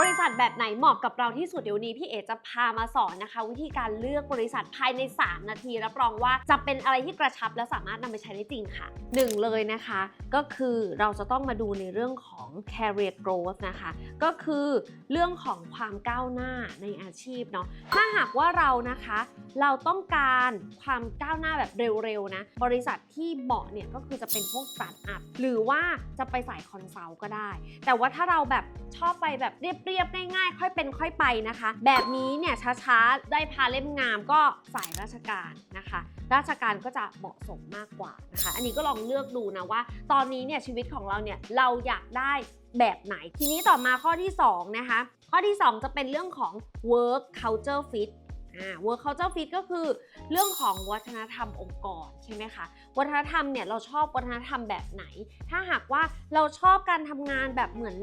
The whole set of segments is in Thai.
บริษัทแบบไหนเหมาะกับเราที่สุดเดี๋ยวนี้พี่เอจะพามาสอนนะคะ วิธีการเลือกบริษัทภายใน 3 นาทีรับรองว่าจะเป็นอะไรที่กระชับและสามารถนำไปใช้ได้จริงค่ะหนึ่งเลยนะคะ ก็คือเราจะต้องมาดูในเรื่องของ career growth นะคะ ก็คือเรื่องของความก้าวหน้าในอาชีพเนาะถ้าหากว่าเรานะคะ เราต้องการความก้าวหน้าแบบเร็วๆนะบริษัทที่เหมาะเนี่ยก็คือจะเป็นพวกสตาร์ทอัพหรือว่าจะไปสายคอนซัลท์ก็ได้ แต่ว่าถ้าเราแบบชอบไปแบบเรียบรียบๆง่ายๆ ค่อยเป็นค่อยไปนะคะ แบบนี้เนี่ยช้าๆ ได้พาเล่มงามก็สายราชการนะคะ ราชการก็จะเหมาะสมมากกว่านะคะ อันนี้ก็ลองเลือกดูนะว่า ตอนนี้เนี่ยชีวิตของเราเนี่ยเราอยากได้แบบไหน ทีนี้ต่อมาข้อที่2นะคะข้อที่ 2 จะเป็นเรื่องของ work culture fit อ่า work culture fit ก็คือเรื่องของวัฒนธรรมองค์กรใช่ไหมคะ วัฒนธรรมเนี่ยเราชอบวัฒนธรรมแบบไหน ถ้าหากว่าเราชอบการทำงานแบบเหมือน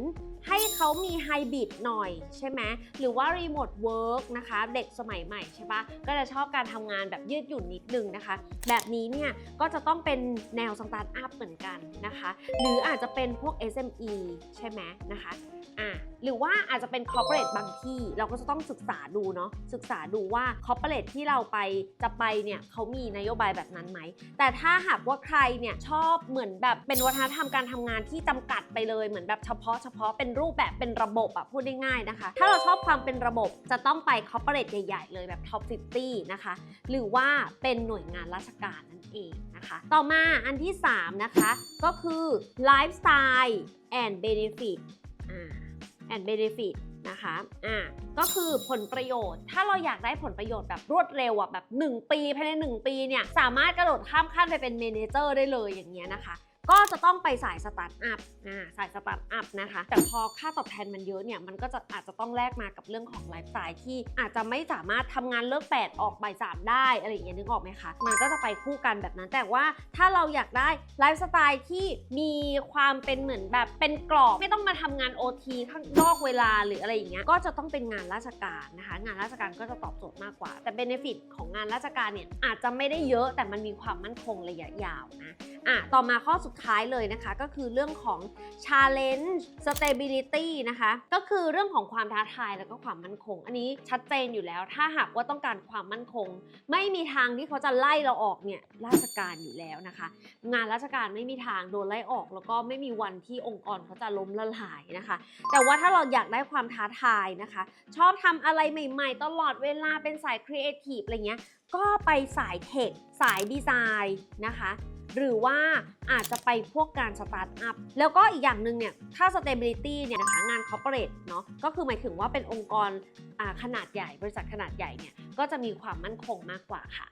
ให้เขามีไฮบริดหน่อยใช่ไหมหรือว่ารีโมทเวิร์กนะคะ เด็กสมัยใหม่ใช่ปะก็จะชอบการทำงานแบบยืดหยุ่นนิดนึงนะคะ แบบนี้เนี่ยก็จะต้องเป็นแนวสตาร์ทอัพเหมือนกันนะคะ หรืออาจจะเป็นพวก SME ใช่ไหมนะคะอะ หรือว่าอาจจะเป็นคอร์เปอเรทบางที่ เราก็จะต้องศึกษาดูเนาะศึกษาดูว่าคอร์เปอเรทที่เราไปจะไปเนี่ยเขามีนโยบายแบบนั้นไหม แต่ถ้าหากว่าใครเนี่ยชอบเหมือนแบบเป็นวัฒนธรรมการทำงานที่จำกัดไปเลยเหมือนแบบเฉพาะเฉพาะเป็นรูปแบบเป็นระบบอะพูดได้ง่ายนะคะ ถ้าเราชอบความเป็นระบบจะต้องไปคอร์เปอเรทใหญ่ๆเลยแบบท็อป50 นะคะ หรือว่าเป็นหน่วยงานราชการนั่นเองนะคะ ต่อมาอันที่ 3 นะคะ ก็คือ lifestyle and benefit อ่า and benefit นะคะ อ่า ก็คือผลประโยชน์ ถ้าเราอยากได้ผลประโยชน์แบบรวดเร็วอะแบบ 1 ปีภายใน 1 ปีเนี่ย สามารถกระโดดข้ามขั้นไปเป็นเมนเจอร์ได้เลยอย่างเงี้ยนะคะ ก็จะต้องไปสายสตาร์ทอัพอ่าสายสตาร์ทอัพนะคะ แต่พอค่าตอบแทนมันเยอะเนี่ย มันก็จะอาจจะต้องแลกมากับเรื่องของไลฟ์สไตล์ที่อาจจะไม่สามารถทำงานเลิกแปดออกบ่ายสามได้ อะไรอย่างเงี้ยนึกออกไหมคะ มันก็จะไปคู่กันแบบนั้น แต่ว่าถ้าเราอยากได้ไลฟ์สไตล์ที่มีความเป็นเหมือนแบบเป็นกรอบ ไม่ต้องมาทำงาน OT ข้างนอกเวลาหรืออะไรอย่างเงี้ย ก็จะต้องเป็นงานราชการนะคะ งานราชการก็จะตอบโจทย์มากกว่า แต่เบนฟิตของงานราชการเนี่ยอาจจะไม่ได้เยอะแต่มันมีความมั่นคงระยะยาวนะ อะ ต่อมาข้อสุดท้ายเลยนะคะ ก็คือเรื่องของ challenge stability นะคะ ก็คือเรื่องของความท้าทายแล้วก็ความมั่นคง อันนี้ชัดเจนอยู่แล้ว ถ้าหากว่าต้องการความมั่นคง ไม่มีทางที่เขาจะไล่เราออกเนี่ยราชการอยู่แล้วนะคะ งานราชการไม่มีทางโดนไล่ออก แล้วก็ไม่มีวันที่องค์กรเขาจะล้มละลายนะคะ แต่ว่าถ้าเราอยากได้ความท้าทายนะคะ ชอบทำอะไรใหม่ ๆ ตลอดเวลาเป็นสายครีเอทีฟอะไรเงี้ยก็ไปสายเทคสายดีไซน์นะคะ หรือว่าอาจจะไปพวกการสตาร์ทอัพแล้วก็อีกอย่างหนึ่งเนี่ยถ้า stability เนี่ยนะคะงาน corporate เนาะก็คือหมายถึงว่าเป็นองค์กรขนาดใหญ่ บริษัทขนาดใหญ่เนี่ยก็จะมีความมั่นคงมากกว่าค่ะ